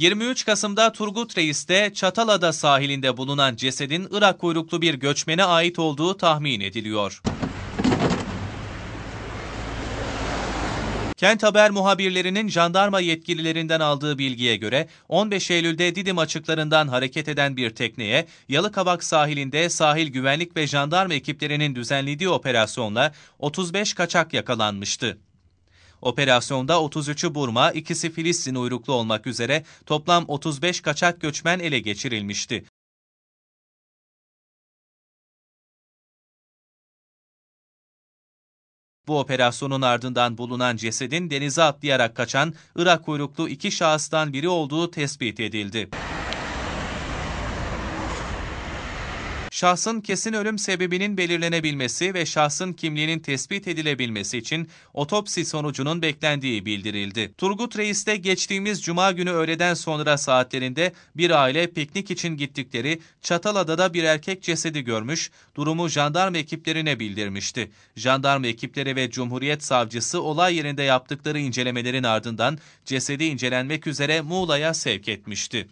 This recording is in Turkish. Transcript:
23 Kasım'da Turgut Reis'te Çatalada sahilinde bulunan cesedin Irak kuyruklu bir göçmene ait olduğu tahmin ediliyor. Kent Haber muhabirlerinin jandarma yetkililerinden aldığı bilgiye göre 15 Eylül'de Didim açıklarından hareket eden bir tekneye Yalıkavak sahilinde sahil güvenlik ve jandarma ekiplerinin düzenlediği operasyonla 35 kaçak yakalanmıştı. Operasyonda 33'ü Burma, ikisi Filistin uyruklu olmak üzere toplam 35 kaçak göçmen ele geçirilmişti. Bu operasyonun ardından bulunan cesedin denize atlayarak kaçan Irak uyruklu iki şahıstan biri olduğu tespit edildi. Şahsın kesin ölüm sebebinin belirlenebilmesi ve şahsın kimliğinin tespit edilebilmesi için otopsi sonucunun beklendiği bildirildi. Turgut Reis'te geçtiğimiz cuma günü öğleden sonra saatlerinde bir aile piknik için gittikleri Çatalada'da bir erkek cesedi görmüş, durumu jandarma ekiplerine bildirmişti. Jandarma ekipleri ve Cumhuriyet Savcısı olay yerinde yaptıkları incelemelerin ardından cesedi incelenmek üzere Muğla'ya sevk etmişti.